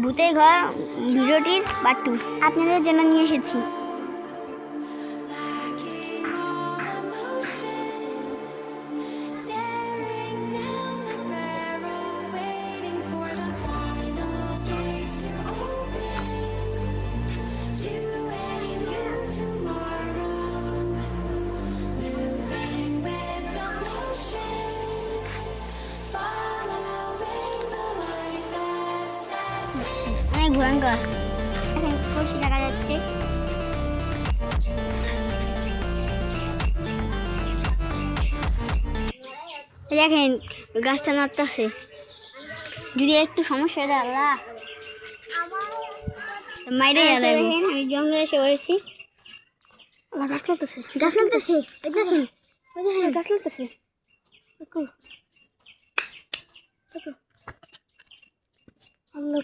ভূতের ঘর ভিডিওটির পার্ট টু আপনাদের জন্য নিয়ে এসেছি। অনেক ভয়ঙ্কর। এখানে কলসি দেখা যাচ্ছে। দেখেন গাছটা নড়তেছে। যদি একটু সমস্যা হয় আল্লাহ। মাইরে গেল। দেখেন আমি জঙ্গলে এসে পড়েছি। আমার গাছ লাগতেছে গাছ লাগতেছে দেখেন। দেখেন গাছ লাগতেছে আল্লাহ